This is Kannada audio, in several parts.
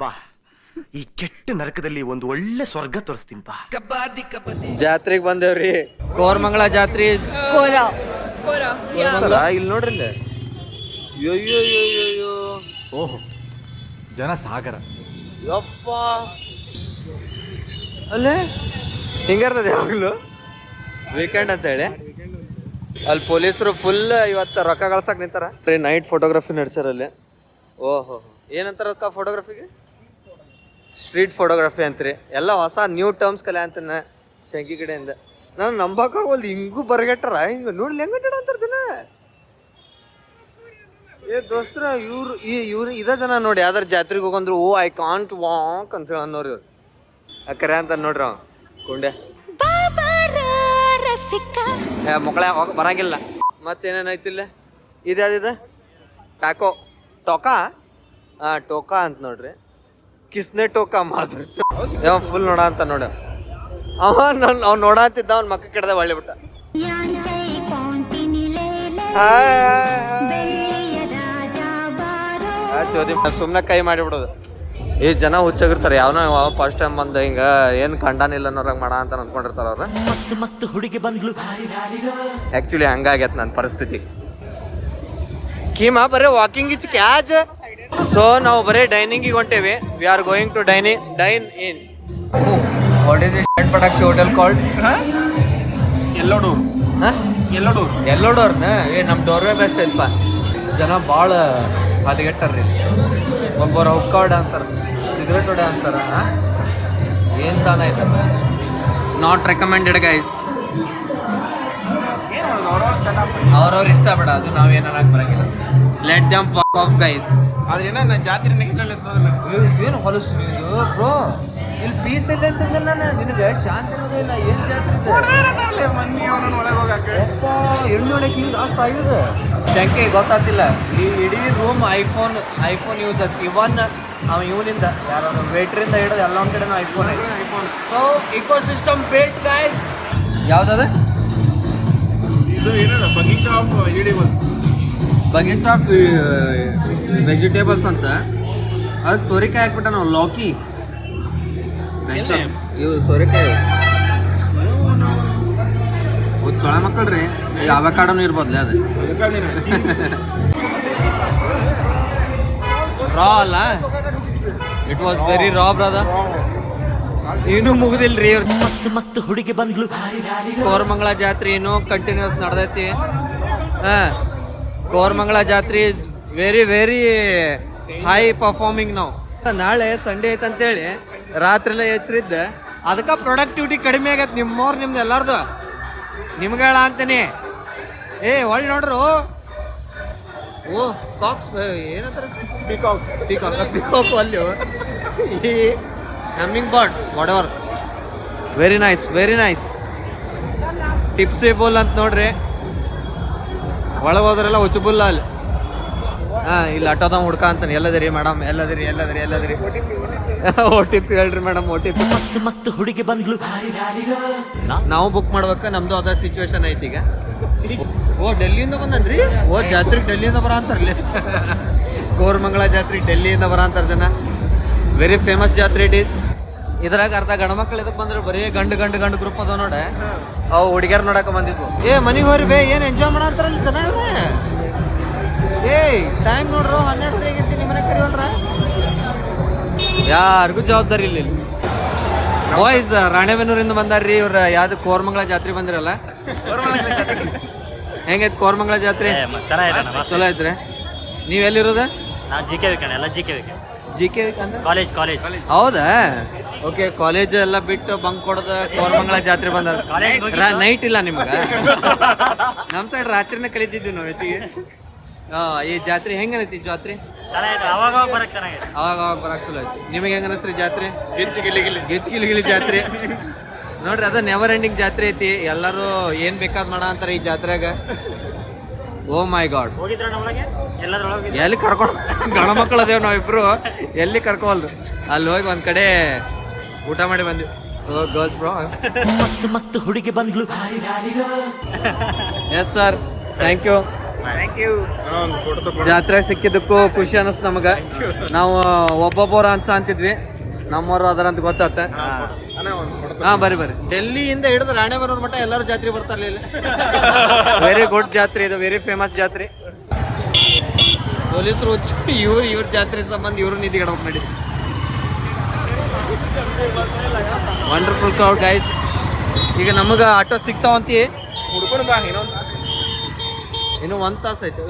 ಬಾ. ಈ ಕೆಟ್ಟ ನರಕದಲ್ಲಿ ಒಂದು ಒಳ್ಳೆ ಸ್ವರ್ಗ ತೋರಿಸ್ತೀನಿ ಬಾ. ಜಾತ್ರೆಗೆ ಬಂದೇವ್ರಿ. ಕೋರ್ಮಂಗಳ ಜಾತ್ರೆ. ಕೋರ. ಅಲ್ಲ, ಇಲ್ಲಿ ನೋಡ್ರಿ ಇಲ್ಲಿ. ಅಯ್ಯೋ ಅಯ್ಯೋ ಓಹೋ ಜನ ಸಾಗರ. ಯಪ್ಪ. ಅಲ್ಲೇ? ಹಿಂಗಿರ್ತದೆ ಯಾವಾಗಲೂ? ವೀಕೆಂಡ್ ಅಂತ ಹೇಳಿ. ಅಲ್ಲಿ ಪೊಲೀಸರು ಫುಲ್ ಇವತ್ತು ರೊಕ್ಕ ಕಳ್ಸಕ್ ನಿಂತಾರ. ನೈಟ್ ಫೋಟೋಗ್ರಫಿ ನಡ್ಸ್ಯಾರ ಅಲ್ಲಿ. ಓಹೋ ಏನಂತಾರ ಅಕ್ಕ ಫೋಟೋಗ್ರಫಿಗೆ ಸ್ಟ್ರೀಟ್ ಫೋಟೋಗ್ರಫಿ ಅಂತ್ರಿ. ಎಲ್ಲ ಹೊಸ ನ್ಯೂ ಟರ್ಮ್ಸ್ ಕಲೆ ಅಂತಾನೆ ಶಂಕಿ ಕಡೆಯಿಂದ. ನಾನು ನಂಬಕ್ಕಾಗಲ್ದು, ಹಿಂಗೂ ಬರ್ಗೆಟ್ಟಾರ? ಹಿಂಗೆ ನೋಡ್ಲಿ, ಹೆಂಗ ಅಂತಾರ ಜನ? ಏ ದೋಸ್ತ್ರ, ಇವ್ರು, ಈ ಇವ್ರು, ಇದ ಜನ ನೋಡಿ, ಯಾವ್ದಾರ ಜಾತ್ರೆಗೆ ಹೋಗಂದ್ರು, ಓ ಐ ಕಾಂಟ್ ವಾಕ್ ಅಂತ ಹೇಳಿ ಅನ್ನೋರು ಇವ್ರು. ಅಕ್ಕರೆ ಅಂತ ನೋಡ್ರಿ ಅವ ಕುಂಡೆ ಏ, ಮಕ್ಕಳ ಬರಂಗಿಲ್ಲ. ಮತ್ತೇನೇನಾಯ್ತಿಲ್ಲ ಇದ್ಯಾವ್ದಿದೆ ಟಾಕೋ. ಟೋಕಾ? ಹಾಂ ಟೋಕಾ ಅಂತ ನೋಡ್ರಿ. ಕಿಸ್ನೆ ಟೋಕ ಮಾತ್ರ ಯಾವ ಫುಲ್ ನೋಡ ಅಂತ ನೋಡ. ಅವ ನನ್ ಅವ್ನು ನೋಡಂತಿದ್ದ ಅವ್ನ ಮಕ್ಕ ಕೆಡದ ಒಳ್ಳೆ ಬಿಟ್ಟ ಸುಮ್ನೆ ಚೋದಿ ಸುಮ್ಮನೆ ಕೈ ಮಾಡಿಬಿಡೋದು ಈ ಜನ ಹುಚ್ಚಾಗಿರ್ತಾರೆ ಯಾವನೋ ಫಸ್ಟ್ ಟೈಮ್ ಬಂದ ಹಿಂಗ ಏನು ಕಂಡಾನಿಲ್ಲ ಅನ್ನೋರಂಗೆ ಮಾಡ ಅಂತ ಅಂದ್ಕೊಂಡಿರ್ತಾರ ಅವ್ರ. ಮಸ್ತ್ ಮಸ್ತ್ ಹುಡುಗಿ ಬಂದ್ಲು. ಆ್ಯಕ್ಚುಲಿ ಹಂಗಾಗ್ಯತ್ ನನ್ನ ಪರಿಸ್ಥಿತಿ. ಕೀಮಾ ಬರೀ ವಾಕಿಂಗ್ ಇಚ್ ಕ್ಯಾಜ್ ಸೊ ನಾವು ಬರೀ ಡೈನಿಂಗಿಗೆ ಹೊಂಟೇವಿ. We are going to dining dine in what is it ಪಟಾಕ್ಷಿ hotel called yellow door yellow door yellow ಡೋರ್ನ ಏ ನಮ್ಮ ಡೋರ್ವೇ ಬೆಸ್ಟ್ ಇಲ್ಪ ಜನ ಭಾಳ ಹದಗೆಟ್ಟಾರ್ರಿ. ಒಬ್ಬರು ಹುಕ್ಕಾಡ ಅಂತಾರೆ ಸಿಗರೇಟ್ ಹೊಡೆ ಅಂತಾರ ಏನು ತಾನ ಐತ ನಾಟ್ ರೆಕಮೆಂಡೆಡ್ ಗೈಸ್ ಅವ್ರವ್ರ ಇಷ್ಟ ಬೇಡ ಅದು ನಾವೇನು ಬರೋಂಗಿಲ್ಲ ಬರಂಗಿಲ್ಲ. ಲೆಟ್ ಜಂಪ್ ಆಫ್ ಗೈಸ್ ಅದೇನ ನಾ ನಾನು ಜಾತ್ರೆ ನೆಕ್ಸ್ಟ್ ಅಲ್ಲಿ ಇರ್ತದಲ್ಲ? ಏನು ಹೊಲಸು ಇದು? ಬ್ರೋ ಇಲ್ಲಿ ಪೀಸ್ ಇಲ್ಲ ಅಂತಂದ್ರೆ ನಾನು ನಿನಗೆ ಶಾಂತಿ ಅನ್ನೋದೇ ಇಲ್ಲ. ಏನು ಜಾತ್ರೆ ಇದೆ? ಮಂದಿ ಅವನನ್ನ ಒಳಗೆ ಹೋಗಕ್ಕೆ. ಅಪ್ಪ ಎಲ್ಲಿ ನೋಡಕ್ಕೆ ಹಿಂಗೆ ಅಷ್ಟು ಆಗಿದೆ ಶಂಕೆ ಗೊತ್ತಾಗ್ತಿಲ್ಲ. ಈ ಇಡೀ ರೂಮ್ ಐಫೋನ್ ಐಫೋನ್ ಯೂಸಸ್ ಇವನ್ ಅವ ಇವನಿಂದ. ಯಾರು ವೇಟ್ರಿಂದ ಹಿಡಿದು ಎಲ್ಲ ಒಂದು ಕಡೆ iPhone iPhone so ecosystem built ಯಾವ್ದು ಯಾವ್ದದ? ಇದು ಏನದ? ಬಗೀಚಾ ಆಫ್ ವೆಜಿಟೇಬಲ್ಸ್ ಬಗೆಟ್ ಆಫ್ ವೆಜಿಟೇಬಲ್ಸ್ ಅಂತ. ಅದಕ್ಕೆ ಸೋರೆಕಾಯಿ ಹಾಕ್ಬಿಟ್ಟ ನಾವು ಲಾಕಿ? ಇವು ಸೋರೆಕಾಯಿ. ಚೊಳ ಮಕ್ಕಳ್ರಿ. ಯಾವ ಅವಕಾಡನು ಇರ್ಬೋದ್ಲೆ ಅದು. ರಾ ಅಲ್ಲ? It was very raw brother ಏನು ಮುಗಿದಿಲ್ರಿ ಮಸ್ತ್ ಮಸ್ತ್ ಹುಡುಗಿ ಬಂದ್ಲು. ಕೋರಮಂಗಲ ಜಾತ್ರೆ ಏನು ಕಂಟಿನ್ಯೂಸ್ ನಡ್ದೈತಿ. ಹಾ. ಕೋರಮಂಗಲ ಜಾತ್ರೆ is very very high performing ನಾವು ನಾಳೆ ಸಂಡೇ ಐತೆ ಅಂತೇಳಿ ರಾತ್ರಿ ಎಲ್ಲ ಎಚ್ಚರಿದ್ದೆ. ಅದಕ್ಕೆ ಪ್ರೊಡಕ್ಟಿವಿಟಿ ಕಡಿಮೆ ಆಗತ್ತೆ ನಿಮ್ಮವ್ರು ನಿಮ್ದು ಎಲ್ಲಾರ್ದು. ನಿಮ್ಗೆ ಹೇಳ ಅಂತೀನಿ. ಏ ಒಳ್ಳೆ ನೋಡ್ರು. ಓ ಕಾಕ್ಸ್ ಏನಂತಾರೆ? ಪಿಕಾಕ್ಸ್ ಪಿಕಾಕ್ ಪಿಕಾಕ್ ಅಲ್ಲಿ. ಈ humming birds ವಡವರ್ very nice very nice tipsy bowl ಅಂತ ನೋಡ್ರಿ. ಒಳಗೆ ಹೋದ್ರೆಲ್ಲ ಹುಚ್ಚುಬುಲ್ಲ ಅಲ್ಲಿ ಹಾಂ ಇಲ್ಲಿ ಆಟೋದ ಹುಡ್ಕ ಅಂತಾನೆ. ಎಲ್ಲದಿರಿ ಮೇಡಮ್ ಎಲ್ಲದಿರಿ ಎಲ್ಲದಿರಿ ಎಲ್ಲದಿರಿ. ಓ ಟಿ ಪಿ ಹೇಳ್ರಿ ಮೇಡಮ್ ಓ ಟಿ ಪಿ ಮಸ್ತ್ ಮಸ್ತ್ ಹುಡುಗಿ ಬಂದ್ಲು. ನಾವು ಬುಕ್ ಮಾಡ್ಬೇಕು ನಮ್ದು ಅದ ಸಿಚುವೇಶನ್ ಐತಿ ಈಗ. ಓ ಡೆಲ್ಲಿಯಿಂದ ಬಂದನ್ರಿ? ಓ ಜಾತ್ರೆಗೆ ಡೆಲ್ಲಿಯಿಂದ ಬರ ಅಂತಾರಲ್ಲಿ. ಗೋರ್ಮಂಗಳ ಜಾತ್ರೆ ಡೆಲ್ಲಿಯಿಂದ ಬರ ಅಂತಾರ ಜನ. ವೆರಿ ಫೇಮಸ್ ಜಾತ್ರೆ ಇಟ್ ಇದ್ರಾಗ ಅರ್ಧ ಗಂಡು ಮಕ್ಕಳು ಇದಕ್ಕೆ ಬಂದ್ರೆ ಬರೀ ಗಂಡು ಗಂಡು ಗಂಡು ಗ್ರೂಪ್ ಅದ ನೋಡ. ಅವು ಹುಡುಗಿಯರ್ ನೋಡಕ ಬಂದಿದ್ವು. ಏ ಮನೆಗೆ ಹೋರಿ ಬೇ ಏನು ಎಂಜಾಯ್ ಮಾಡ ಇಲ್ಲಿ ಜನ ಇವ್ರೆ? ಏಯ್ ಟೈಮ್ ನೋಡ್ರು ಹನ್ನೆರಡು ಆಗಿರ್ತೀನಿ ನಿಮ್ಮ ಮನೆ ಕರಿವಲ್ರ? ಯಾರಿಗೂ ಜವಾಬ್ದಾರಿ ಇಲ್ಲ ಇಲ್ಲಿ. ಬಾಯ್ಸ್ ರಾಣೆಬೆನ್ನೂರಿಂದ ಬಂದಾರ್ರಿ ಇವ್ರ ಯಾವ್ದು ಕೋರ್ಮಂಗಳ ಜಾತ್ರೆ ಬಂದಿರಲ್ಲ? ಹೆಂಗೈತ್ ಕೋರ್ಮಂಗಳ ಜಾತ್ರೆ? ಚಲೋ ಐತ್ರಿ. ನೀವ್ ಎಲ್ಲಿರೋದ? ನಾ ಜಿ ಕೆ ವಿಕಣ ಎಲ್ಲ G K weekend G K ಅಂದ್ರೆ? ಕಾಲೇಜ್ ಕಾಲೇಜ್ ಹೌದಾ? ಓಕೆ ಕಾಲೇಜ್ ಎಲ್ಲ ಬಿಟ್ಟು ಬಂಕ್ ಕೊಡದ ಕೋರಮಂಗಲ ಜಾತ್ರೆ ಬಂದಾರ ಕಾಲೇಜ್ ನೈಟ್ ಇಲ್ಲ ನಿಮ್ಗ? ನಮ್ಮ ಸೈಡ್ ರಾತ್ರಿನ ಕಲಿತಿದ್ವಿ ನಾವು ಹೆಚ್ಚಿಗೆ. ಹಾ ಈ ಜಾತ್ರೆ ಹೆಂಗ ಅನ್ನೈತಿ ಈ ಜಾತ್ರೆ? ಚೆನ್ನಾಗಿದೆ ಅವಾಗ ಅವಾಗ ಬರಕ್ ಚೆನ್ನಾಗಿದೆ ಅವಾಗ ಅವಾಗ ಬರಕ್ ಚಲೋ ಐತಿ ನಿಮಗೆ ಹೆಂಗ ಅನಸ್ತ್ರಿ ಜಾತ್ರೆ? ಗಿಚ್ಚಿ ಗಿಲಿ ಗಿಲಿ. ಜಾತ್ರೆ. ನೋಡ್ರಿ ಅದ ನೆವರ್ ಎಂಡಿಂಗ್ ಜಾತ್ರೆ ಐತಿ. ಎಲ್ಲರೂ ಏನ್ ಬೇಕಾದ್ ಮಾಡ ಅಂತಾರ ಈ ಜಾತ್ರೆಗ ಓ ಮೈ ಗಾಡ್ ಎಲ್ಲಿ ಕರ್ಕೊಂಡು ಗಣ ಮಕ್ಕಳು ಅದೇವ್ ನಾವಿಬ್ರು. ಎಲ್ಲಿ ಕರ್ಕೋವಲ್ದು? ಅಲ್ಲಿ ಹೋಗಿ ಒಂದ್ ಕಡೆ ಊಟ ಮಾಡಿ ಬಂದ್ವಿ. Girls bro. ಮಸ್ತ್ ಮಸ್ತ್ ಹುಡುಗಿ ಬಂದ್ಲು. ಎಸ್ ಸರ್ ಥ್ಯಾಂಕ್ ಯು ಜಾತ್ರೆ ಸಿಕ್ಕಿದ್ದಕ್ಕೂ ಖುಷಿ ಅನಿಸ್ತು ನಮಗೆ. ನಾವು ಒಬ್ಬೊಬ್ಬರ ಅನ್ಸ ಅಂತಿದ್ವಿ. ನಮ್ಮವರು ಅದರ ಅಂತ ಗೊತ್ತಾತ ಅಣ್ಣ ಒಂದು ಫೋಟೋ ಹಾ ಬರಿ ಬರಿ ಡೆಲ್ಲಿಯಿಂದ ಹಿಡಿದು ರಾಣೆಬೆನ್ನೂರು ಮಟ್ಟ ಎಲ್ಲರೂ ಜಾತ್ರೆ ಬರ್ತಾರಲ್ಲ ಇಲ್ಲಿ? ವೆರಿ ಗುಡ್ ಜಾತ್ರೆ ಇದು. ವೆರಿ ಫೇಮಸ್ ಜಾತ್ರೆ. ಪೊಲೀಸರು ಇವ್ರು ಇವ್ರ ಜಾತ್ರೆ ಸಂಬಂಧ ಇವರು ನೀತಿ ಇಡ್ಬೇಕು ನಡಿ. ವಂಡರ್ಫುಲ್ ಕ್ರೌಡ್ ಗೈಸ್ ಈಗ ನಮಗೆ ಆಟೋ ಸಿಗ್ತಾವಂತಿ ಹುಡ್ಕೊಂಡು ಬಾ ಇನ್ನೊಂದು ಇನ್ನು ಒಂದು ತಾಸು ಆಯ್ತು.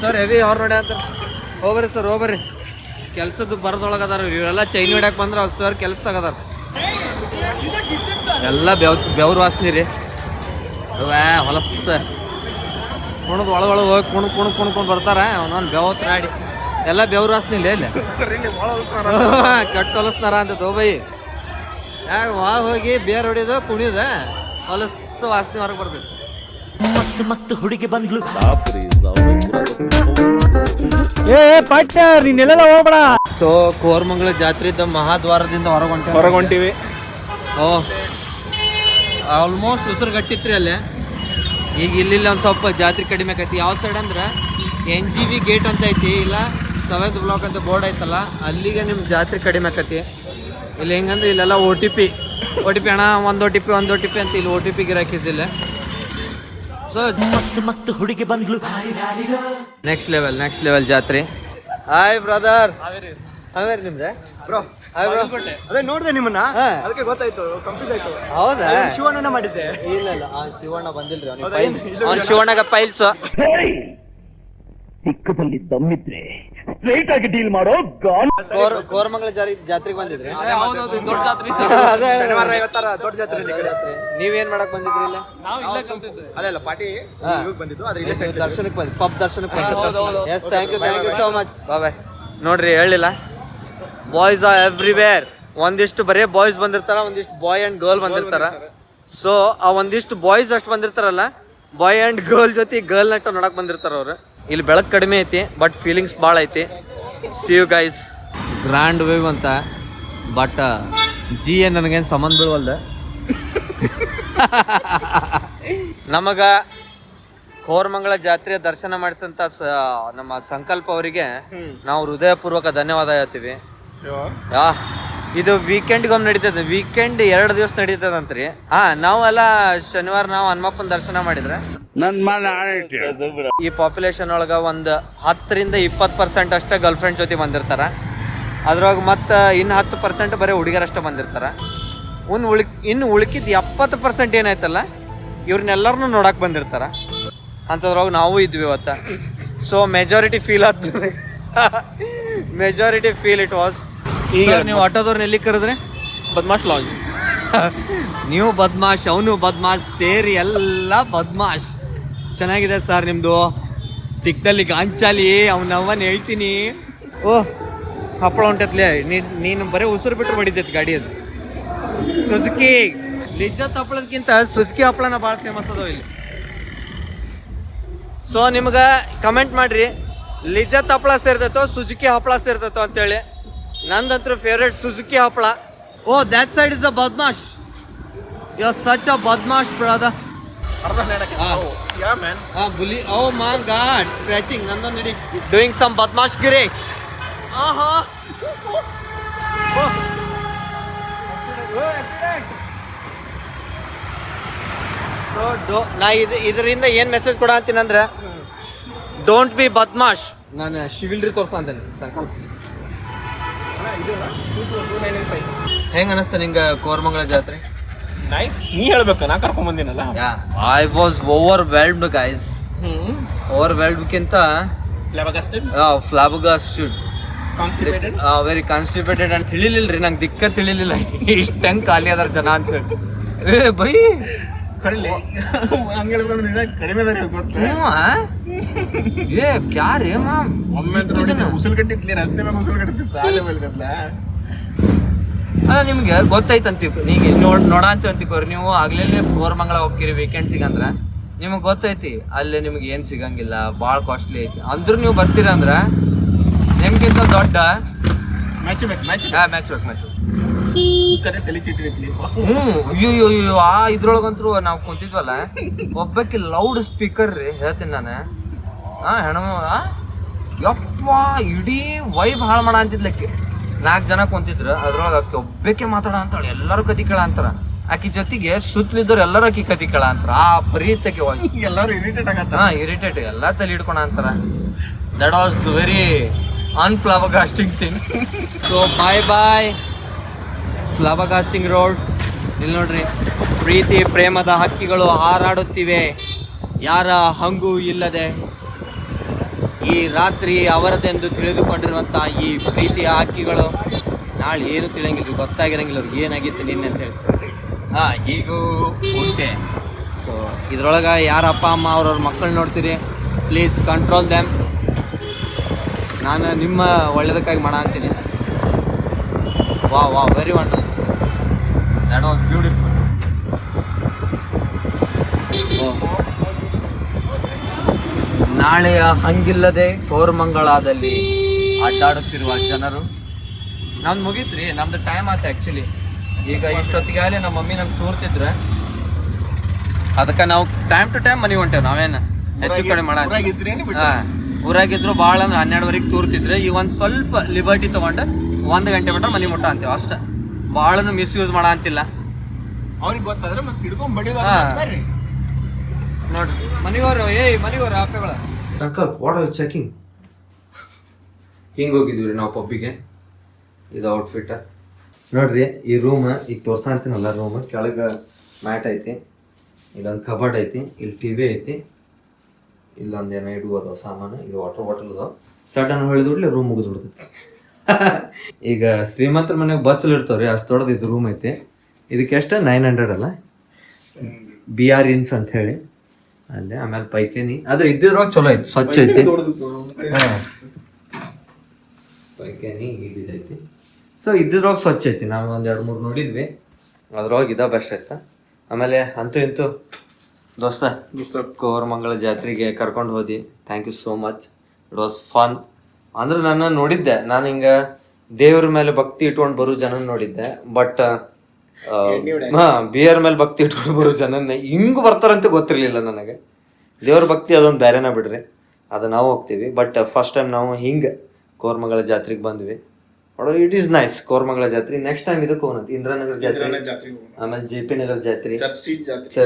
ಸರ್ ಹೆವಿ ಅವ್ರು ನೋಡಿ ಅಂತ. ಹೋಗ್ರಿ ಸರ್ ಹೋಗ್ರಿ ಕೆಲ್ಸದ್ದು ಬರದೊಳಗೆ ಅದಾರ ಇವರೆಲ್ಲ ಚೈನ್ ಹಿಡ್ಯಾಕ ಬಂದ್ರೆ ಅವ್ರು ಸರ್ ಕೆಲಸ ಅದಾರ ಎಲ್ಲ ಬೆವ್ ಬೆವ್ರು ವಾಸನೆ ರೀ. ಹೊಲಸ್ ಹೊಲಸ ಕುಣದ್ ಒಳ ಒಳಗೆ ಹೋಗಿ ಕುಣ್ ಕುಣ್ ಕುಣ್ಕೊಂಡು ಬರ್ತಾರೆ. ಅವನೊಂದು ಬೆವತ್ರ ಆಡಿ. ಎಲ್ಲ ಬೆವ್ರು ಹಾಸ್ನಿಲ್ಲ ಇಲ್ಲ. ಕೆಟ್ಟ ಹೊಲಸ್ತಾರ ಅಂತ ದೋಬೈ. ಯಾಕೆ ಒಳ ಹೋಗಿ ಬೇರೆ ಹೊಡಿಯೋದು ಕುಣಿಯೋದ ಹೊಲಸ ವಾಸ್ತಿ ಹೊರಗೆ ಬರ್ತೈತಿ ಮಸ್ತ್ ಮಸ್ತ್ ಹುಡುಗಿ ಬಂದ್ಲು. ಸೊ ಕೋರ್ಮಂಗಳ ಜಾತ್ರೆ ಇದ್ದ ಮಹಾದ್ವಾರದಿಂದ ಹೊರಗೊಂಟ ಹೊರಗೊಂಟಿವಿ ಓ ಆಲ್ಮೋಸ್ಟ್ ಉಸಿರು ಗಟ್ಟಿತ್ರಿ ಅಲ್ಲೇ. ಈಗ ಇಲ್ಲಿಲ್ಲ ಒಂದು ಸ್ವಲ್ಪ ಜಾತ್ರೆ ಕಡಿಮೆ ಆಕೈತಿ. ಯಾವ ಸೈಡ್ ಅಂದ್ರೆ? ಎನ್ ಜಿ ಬಿ ಗೇಟ್ ಅಂತ ಐತಿ ಇಲ್ಲ ಸವೇದ್ ಬ್ಲಾಕ್ ಅಂತ ಬೋರ್ಡ್ ಐತಲ್ಲ ಅಲ್ಲಿಗೆ ನಿಮ್ಮ ಜಾತ್ರೆ ಕಡಿಮೆ ಆಕತಿ. ಇಲ್ಲಿ ಹೆಂಗಂದ್ರೆ ಇಲ್ಲೆಲ್ಲ O T P O T P ಅಣ್ಣ ಒಂದು ಓ ಟಿ ಪಿ ಒಂದು ಓ ಟಿ ಪಿ ಅಂತ ಇಲ್ಲಿ ಓ ಟಿ ಪಿ ಗಿರಾಕಿಸಿಲ್ಲ ಸೊ ಮಸ್ತ್ ಮಸ್ತ್ ಹುಡುಗಿ ಬಂದ್ಲು. ನೆಕ್ಸ್ಟ್ ಲೆವೆಲ್ ನೆಕ್ಸ್ಟ್ ಲೆವೆಲ್ ಜಾತ್ರೆ. ಹಾಯ್ ಬ್ರದರ್ ಹಾವೇರಿ ನಿಮ್ದೆ? Bro hi bro. ಅದೇ ನೋಡಿದೆ ನಿಮ್ಮನ್ನ? ಅದಕ್ಕೆ ಗೊತ್ತಾಯ್ತು ಕಂಪ್ಲೀಟ್ ಆಯ್ತು. ಹೌದಾ? ಶಿವಣ್ಣನ ಮಾಡಿದ್ದೆ. ಇಲ್ಲ ಇಲ್ಲ. ಆ ಶಿವಣ್ಣ ಬಂದಿಲ್ರಿ? ಇಲ್ಲ, ಅವ್ನ್ ಇಲ್ಲ. ಶಿವಣ್ಣಗ ಪೈಲ್ಸ್ ಚಿಕ್ಕದಲ್ಲಿ ದಮ್ಮಿದ್ರೆ ಸ್ಟ್ರೈಟ್ ಆಗಿ ಡೀಲ್ ಮಾಡೋ ಗಾನ್ ಕೋರ್ ಕೋರಮಂಗಲ ಜಾರಿ ಜಾತ್ರೆಗೆ ಬಂದಿದ್ರಿ? ಅದೇ ಶನಿವಾರ ಇವತ್ತರ ದೊಡ್ಡ ಜಾತ್ರೆ ಇಲ್ಲಿ ಕಡೆ. ನೀವೇನ್ ಮಾಡಕ್ ಬಂದಿದ್ರಿ ಇಲ್ಲ? ಅಲ್ಲ ಅಲ್ಲ ಪಾರ್ಟಿ ಬಂದಿದ್ದು ಅದ್ರ ಇಲ್ಲೇ ನೀವು ದರ್ಶನಕ್ಕೆ ಬಂದಿ ಪಬ್ ದರ್ಶನಕ್ಕೆ ಬಂದಿ yes thank you thank you so much bye ನೋಡ್ರಿ ಹೇಳಿಲ್ಲ. ಬಾಯ್ಸ್ ಆರ್ ಎವ್ರಿವೇರ್ ಒಂದಿಷ್ಟು ಬರೀ ಬಾಯ್ಸ್ ಬಂದಿರ್ತಾರ ಒಂದಿಷ್ಟು ಬಾಯ್ ಆ್ಯಂಡ್ ಗರ್ಲ್ ಬಂದಿರ್ತಾರ. ಸೊ ಆ ಒಂದಿಷ್ಟು ಬಾಯ್ಸ್ ಅಷ್ಟು ಬಂದಿರ್ತಾರಲ್ಲ ಬಾಯ್ ಆ್ಯಂಡ್ ಗರ್ಲ್ ಜೊತೆ ಗರ್ಲ್ ನಟ ನೋಡಕ್ ಬಂದಿರ್ತಾರ ಅವ್ರು. ಇಲ್ಲಿ ಬೆಳಕು ಕಡಿಮೆ ಐತಿ ಬಟ್ ಫೀಲಿಂಗ್ಸ್ ಭಾಳ ಐತಿ. See you guys grand wave ಅಂತ ಬಟ್ ಜಿ ಎನ್ ನನಗೇನು ಸಂಬಂಧ ಬೀಳವಲ್ದ ನಮಗ ಕೋರಮಂಗಲ ಜಾತ್ರೆಯ ದರ್ಶನ ಮಾಡಿಸಂತ ನಮ್ಮ ಸಂಕಲ್ಪ ಅವರಿಗೆ ನಾವು ಹೃದಯಪೂರ್ವಕ ಧನ್ಯವಾದ ಹೇಳ್ತೀವಿ. ಇದು ವೀಕೆಂಡ್ಗೊಮ್ಮೆ ನಡೀತದೆ. ವೀಕೆಂಡ್ ಎರಡು ದಿವಸ ನಡೀತದಂತ್ರಿ. ಹಾ ನಾವೆಲ್ಲ ಶನಿವಾರ ನಾವು ಹನುಮಪ್ಪನ ದರ್ಶನ ಮಾಡಿದ್ರೆ ಈ ಪಾಪ್ಯುಲೇಷನ್ ಒಳಗ ಒಂದು ಹತ್ತರಿಂದ ಇಪ್ಪತ್ ಪರ್ಸೆಂಟ್ ಅಷ್ಟೇ ಗರ್ಲ್ ಫ್ರೆಂಡ್ ಜೊತೆ ಬಂದಿರ್ತಾರ. ಅದ್ರೊಳಗೆ ಮತ್ತೆ ಇನ್ನು ಹತ್ತು ಪರ್ಸೆಂಟ್ ಬರೀ ಹುಡುಗರಷ್ಟೇ ಬಂದಿರ್ತಾರ. ಉನ್ ಉಳಿ ಇನ್ನು ಉಳ್ಕಿದ ಎಪ್ಪತ್ತು ಪರ್ಸೆಂಟ್ ಏನಾಯ್ತಲ್ಲ ಇವ್ರನ್ನೆಲ್ಲರನ್ನೂ ನೋಡಕ್ಕೆ ಬಂದಿರ್ತಾರ. ಅಂಥದ್ರೊಳಗೆ ನಾವು ಇದ್ವಿ ಇವತ್ತ. ಸೊ ಮೆಜಾರಿಟಿ ಫೀಲ್ ಆಗ್ತದೆ. ಮೆಜಾರಿಟಿ ಫೀಲ್ ಇಟ್ ವಾಸ್ ಈಗ ನೀವು ಆಟೋದವ್ರನ್ನ ಎಲ್ಲಿ ಕರೆದ್ರೆ? ಬದ್ಮಾಶ್ ಲಾಂಜ್ ನೀವು ಬದ್ಮಾಶ್ ಅವನು ಬದ್ಮಾಶ್ ಸೇರಿ ಎಲ್ಲ ಬದ್ಮಾಶ್. ಚೆನ್ನಾಗಿದೆ ಸರ್ ನಿಮ್ಮದು ತಿಕ್ಕದಲ್ಲಿ ಗಾಂಚಾಲಿ ಅವನವನ್ ಹೇಳ್ತೀನಿ. ಓ ಹಪ್ಪಳ ಹೊಂಟತ್ಲೆ ನೀ- ನೀನು ಬರೀ ಉಸಿರು ಬಿಟ್ಟು ಬಡಿದೈತೆ ಗಾಡಿ ಅದು. ಸುಜುಕಿ ಲಿಜ್ಜತ್ ಹಪ್ಪಳದಕ್ಕಿಂತ ಸುಜುಕಿ ಹಪ್ಪಳನ ಭಾಳ ಫೇಮಸ್ ಅದಾವ ಇಲ್ಲಿ. ಸೊ ನಿಮ್ಗೆ ಕಮೆಂಟ್ ಮಾಡ್ರಿ. ಲಿಜ್ಜತ್ ಹಪ್ಪಳ ಸೇರ್ತೈತೋ ಸುಜುಕಿ ಹಪ್ಪಳ ಸೇರ್ತೈತೋ ಅಂತೇಳಿ. ನಂದಂತೂ ಫೇವ್ರೇಟ್ ಸುಜುಕಿ ಹಪ್ಪಳ. Oh that side is the ಬದ್ಮಾಶ್ you are such a Badmaash brother yeah man a bully oh my god scratching ನಂದೊಂದು ಇಡಿ ಡೂಯಿಂಗ್ ಸಮ್ ಬದ್ಮಾಶ್ ಗಿರಿ. ಆಹಾ. ನಾ ಇದು ಇದರಿಂದ ಏನು ಮೆಸೇಜ್ ಕೊಡ ಅಂತೀನಂದ್ರೆ ಡೋಂಟ್ ಬಿ ಬದ್ಮಾಶ್ ನಾನು ಶಿವಿಲ್ರಿ ತೋರ್ಸ ಅಂತೇನೆ. ಸಂಕಲ್ಪ ಹೆಂಗ ಅನಸ್ತ ನಿಂಗ ಕೋರಮಂಗಲ ಜಾತ್ರೆ? ನೈಸ್ ನೀ ಹೇಳ್ಬೇಕು ನಾ ಕರ್ಕೊಂಡ್ ಬಂದಿನಲ್ಲ? I was overwhelmed guys over flabbergasted flabbergasted constipated very constipated ಅಂತ ರೀ ನಂಗೆ ದಿಕ್ಕ ತಿಳಿಲಿಲ್ಲ. ಇಷ್ಟ ಹೆಂಗ್ ಖಾಲಿ ಅದಾರ ಜನ ಅಂತೇಳಿ. ಏ ಬೈ. ನೀನು ಕಡಿಮೆ ಅದಾರೆ ಏ ಕ್ಯಾರೇ ಮಾಮ್. ಒಮ್ಮೆ ಉಸುಲ್ ಕಟ್ಟಿತ್ಲಿ ರಸ್ತೆ ಮೇಲೆ ಉಸುಲ್ ಕಟ್ಟಿತ್ತು ಆ ಲೆವೆಲ್ ಗದ್ಲ ಅಲ್ಲ ನಿಮ್ಗೆ ಅಂತೀವಿ ಅಂತೀಕೋ ನೋಡ್ ನೋಡ ಅಂತ ಅಂತಿಕೋರಿ ನೀವು ಆಗ್ಲೇ ಕೋರ್ಮಂಗಳ ಹೋಗ್ತೀರಿ ವೀಕೆಂಡ್ಸಿಗೆ ಸಿಗಂದ್ರ. ನಿಮಗೆ ಗೊತ್ತೈತಿ ಅಲ್ಲಿ ನಿಮ್ಗೆ ಏನು ಸಿಗಂಗಿಲ್ಲ ಭಾಳ ಕಾಸ್ಟ್ಲಿ ಐತಿ. ಅಂದ್ರೂ ನೀವು ಬರ್ತೀರಂದ್ರ ನಿಮ್ಗಿಂತ ದೊಡ್ಡ ಮ್ಯಾಚ್ ಬೇಕು ಮ್ಯಾಚ್ ಹಾಂ ಮ್ಯಾಚ್ ಬೇಕು ಮ್ಯಾಚ್ ಕರೆ ತಲೆ ಚಿಟ್ಟಿತ್ಲಿ ಹ್ಞೂ ಅಯ್ಯೋ ಅಯ್ಯೋ ಆ ಇದ್ರೊಳಗಂತೂ ನಾವು ಕುಂತಿದ್ವಲ್ಲ ಒಬ್ಬಕ್ಕೆ ಲೌಡ್ ಸ್ಪೀಕರ್ ರೀ ಹೇಳ್ತೀನಿ ನಾನು. ಹಾ ಹೆಣ್ಮ ಆ? ಯಪ್ಪ ಇಡೀ ವೈಬ್ ಹಾಳು ಮಾಡ ಅಂತಿದ್ಲಕ್ಕೆ. ನಾಲ್ಕು ಜನ ಕುಂತಿದ್ರು ಅದ್ರೊಳಗೆ ಆಕೆ ಒಬ್ಬಕ್ಕೆ ಮಾತಾಡ ಅಂತಾಳೆ ಎಲ್ಲರೂ ಕತಿ ಕೇಳ ಅಂತಾರ. ಆಕಿ ಜೊತೆಗೆ ಸುತ್ತಲಿದ್ದವ್ರು ಎಲ್ಲರೂ ಆಕಿ ಕತಿ ಕೇಳ ಅಂತಾರ. ಆ ಪ್ರೀತಕ್ಕೆ ಎಲ್ಲರೂ ಇರಿಟೇಟ್ ಆಗತ್ತ ಹಾಂ ಇರಿಟೇಟ್ ಎಲ್ಲ ತಲೆ ಹಿಡ್ಕೊಳ ಅಂತಾರ. That was very unflabbergasting thing so bye bye flabbergasting road ಇಲ್ಲಿ ನೋಡ್ರಿ ಪ್ರೀತಿ ಪ್ರೇಮದ ಹಕ್ಕಿಗಳು ಹಾರಾಡುತ್ತಿವೆ. ಯಾರ ಹಂಗು ಇಲ್ಲದೆ. ಈ ರಾತ್ರಿ ಅವರದೆಂದು ತಿಳಿದುಕೊಂಡಿರುವಂಥ ಈ ಪ್ರೀತಿಯ ಹಕ್ಕಿಗಳು ನಾಳೆ ಏನು ತಿಳಿಯಂಗಿಲ್ಲ, ಗೊತ್ತಾಗಿರಂಗಿಲ್ಲ ಅವ್ರಿಗೆ ಏನಾಗಿತ್ತು ನಿನ್ನೆ ಅಂತ ಹೇಳಿ. ಹಾಂ, ಈಗೂ ಉಂಟೆ. ಸೊ ಇದ್ರೊಳಗೆ ಯಾರ ಅಪ್ಪ, ಅಮ್ಮ ಅವ್ರವ್ರ ಮಕ್ಕಳು ನೋಡ್ತೀರಿ? ಪ್ಲೀಸ್ ಕಂಟ್ರೋಲ್ ದ್ಯಾಮ್ ನಾನು ನಿಮ್ಮ ಒಳ್ಳೇದಕ್ಕಾಗಿ ಮಾಡ ಅಂತೀನಿ. Wow wow very wonder that was beautiful ನಾಳೆಯ ಹಂಗಿಲ್ಲದೆ ಕೋರ್ಮಂಗಳಾದಲ್ಲಿ ಅಡ್ಡಾಡುತ್ತಿರುವ ಜನರು. ನಾನು ಮುಗೀತ್ರಿ ನಮ್ದು ಟೈಮ್ ಆಯ್ತು ಆ್ಯಕ್ಚುಲಿ ಈಗ ಇಷ್ಟೊತ್ತಿಗೆ ಆಗಲಿ ನಮ್ಮ ಮಮ್ಮಿ ನಮ್ಗೆ ತೋರ್ತಿದ್ರೆ. ಅದಕ್ಕೆ ನಾವು ಟೈಮ್ ಟು ಟೈಮ್ ಮನಿ ಹೊಂಟೇವೆ ನಾವೇನು ಹೆಚ್ಚು ಕಡೆ ಮಾಡ ಊರಾಗಿದ್ರೇನು ಊರಾಗಿದ್ರು ಭಾಳ ಅಂದ್ರೆ ಹನ್ನೆರಡುವರೆಗೆ ತೂರ್ತಿದ್ರೆ. ಈಗ ಒಂದು ಸ್ವಲ್ಪ ಲಿಬರ್ಟಿ ತೊಗೊಂಡು ಒಂದು ಗಂಟೆ ಬಿಟ್ರೆ ಮನೆ ಮುಟ್ಟ ಅಂತೀವಿ ಅಷ್ಟೇ. ಭಾಳನು ಮಿಸ್ಯೂಸ್ ಮಾಡ ಅಂತಿಲ್ಲ. ಅವ್ರಿಗೆ ಗೊತ್ತಾದ್ರೆ ಮತ್ತೆ ಹಿಡ್ಕೊಂಡ್ ಬಡಿದ. ನೋಡ್ರಿ ಮನೆಯವರು ಏಯ್ ಮನೆಯವರು ಆಪೆಗಳ. ಅಂಕಲ್ ವಾಟ್ ಆರ್ ಚೆಕಿಂಗ್ ಹಿಂಗೆ ಹೋಗಿದ್ವಿ ರೀ ನಾವು ಪಬ್ಬಿಗೆ. ಇದು ಔಟ್ಫಿಟ್ ನೋಡ್ರಿ ಈ ರೂಮ್ ಈಗ ತೋರ್ಸ ಅಂತೀನಲ್ಲ ರೂಮ್ ಕೆಳಗೆ ಮ್ಯಾಟ್ ಐತಿ ಇಲ್ಲೊಂದು ಕಬರ್ಡ್ ಐತಿ ಇಲ್ಲಿ ಟಿ ವಿ ಐತಿ. ಇಲ್ಲೊಂದು ಏನೋ ಇಡ್ಬೋದು ಸಾಮಾನು ಇಲ್ಲಿ ವಾಟರ್ ಬಾಟಲ್ ಅದಾವ ಸಡನ್ ಹೇಳಿದ್ರೆ ರೂಮ್ ಮುಗಿದ್ಬಿಡ್ತೈತಿ ಈಗ ಶ್ರೀಮಂತರ ಮನೆಗೆ ಬಚ್ಚಲ್ ಇರ್ತಾವ್ರಿ ಅಷ್ಟು ದೊಡ್ಡದು ಇದು ರೂಮ್ ಐತಿ. ಇದಕ್ಕೆ ಎಷ್ಟು ನೈನ್ ಹಂಡ್ರೆಡ್ ಅಲ್ಲ ಬಿ ಆರ್ ಇನ್ಸ್ ಅಂತ ಹೇಳಿ. ಅಲ್ಲೇ ಆಮೇಲೆ ಪೈಕೇನಿ. ಆದ್ರೆ ಇದ್ದಿದ್ರೊಳಗೆ ಚಲೋ ಐತಿ ಸ್ವಚ್ಛ ಐತಿ. ಪೈಕೇನಿ ಇದಿದೈತಿ. ಸೊ ಇದ್ದಿದ್ರೊಳಗೆ ಸ್ವಚ್ಛ ಐತಿ. ನಾವು ಒಂದ್ ಎರಡು ಮೂರು ನೋಡಿದ್ವಿ. ಅದ್ರೊಳಗೆ ಇದ ಬೆಸ್ಟ್ ಆಯ್ತಾ. ಆಮೇಲೆ ಅಂತೂ ಇಂತೂ ದೋಸ್ತ ಕೋರಮಂಗಲ ಜಾತ್ರೆಗೆ ಕರ್ಕೊಂಡು ಹೋದಿ. Thank you so much it was fun ಅಂದ್ರೆ ನಾನು ನೋಡಿದ್ದೆ. ನಾನು ಹಿಂಗೆ ದೇವ್ರ ಮೇಲೆ ಭಕ್ತಿ ಇಟ್ಕೊಂಡು ಬರೋ ಜನ ನೋಡಿದ್ದೆ. ಬಟ್ ಹಾ ಬಿಯರ್ ಮೇಲೆ ಭಕ್ತಿ ಇಟ್ಕೊಂಡು ಬರೋ ಜನನ ಹಿಂಗ್ ಬರ್ತಾರಂತ ಗೊತ್ತಿರ್ಲಿಲ್ಲ ನನಗೆ. ದೇವ್ರ ಭಕ್ತಿ ಅದೊಂದು ಬೇರೆನ ಬಿಡ್ರಿ. ಅದು ನಾವು ಹೋಗ್ತೀವಿ. ಬಟ್ ಫಸ್ಟ್ ಟೈಮ್ ನಾವು ಹಿಂಗೆ ಕೋರ್ಮಗಳ ಜಾತ್ರೆಗೆ ಬಂದ್ವಿ. ಇಟ್ ಈಸ್ ನೈಸ್ ಕೋರ್ಮಗಳ ಜಾತ್ರೆ. ನೆಕ್ಸ್ಟ್ ಟೈಮ್ ಇದಕ್ಕೆ ಹೋಗೋಣ ಇಂದ್ರಾನಗರ್ ಜಾತ್ರೆ. ಆಮೇಲೆ ಜೆ ಪಿ ನಗರ ಜಾತ್ರೆ. ಚರ್ಚ್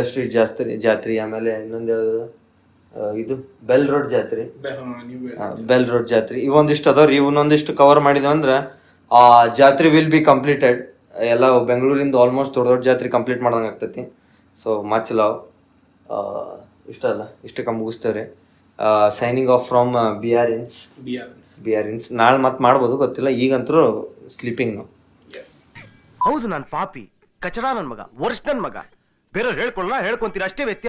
ಸ್ಟ್ರೀಟ್ ಜಾತ್ರೆ. ಜಾತ್ರೆ ಆಮೇಲೆ ಇನ್ನೊಂದು ಯಾವ್ದು? ಇದು ಬೆಲ್ ರೋಡ್ ಜಾತ್ರೆ. ಬೆಲ್ ರೋಡ್ ಜಾತ್ರೆ. ಇವೊಂದಿಷ್ಟು ಅದಾವ್ರಿ. ಇವನ್ನೊಂದಿಷ್ಟು ಕವರ್ ಮಾಡಿದ್ವಿ ಅಂದ್ರೆ ಆ ಜಾತ್ರೆ ವಿಲ್ ಬಿ ಕಂಪ್ಲೀಟೆಡ್ ಎಲ್ಲ ಬೆಂಗಳೂರಿಂದ ಆಲ್ಮೋಸ್ಟ್ ದೊಡ್ಡ ದೊಡ್ಡ ಜಾತ್ರೆ ಕಂಪ್ಲೀಟ್ ಮಾಡ್ದಂಗೆ ಆಗ್ತೈತಿ. ಸೊ ಮಚ್ ಲವ್ ಇಷ್ಟ ಅಲ್ಲ ಇಷ್ಟಕ್ಕೆ ಮುಗಿಸ್ತೇವ್ರಿ. Signing off from B R Ns BRNs. B R Ns ನಾಳೆ ಮತ್ತೆ ಮಾಡ್ಬೋದು ಗೊತ್ತಿಲ್ಲ. ಈಗಂತರೂ ಸ್ಲೀಪಿಂಗ್ ನಾವು. ಹೌದು ನಾನು ಪಾಪಿ. ಕಚಡ ನನ್ನ ಮಗ ವರ್ಷ ನನ್ನ ಮಗ. ಬೇರೆಯವ್ರು ಹೇಳ್ಕೊಳ್ಳ ಹೇಳ್ಕೊಂತೀರ ಅಷ್ಟೇ ವ್ಯತ್ಯಾಸ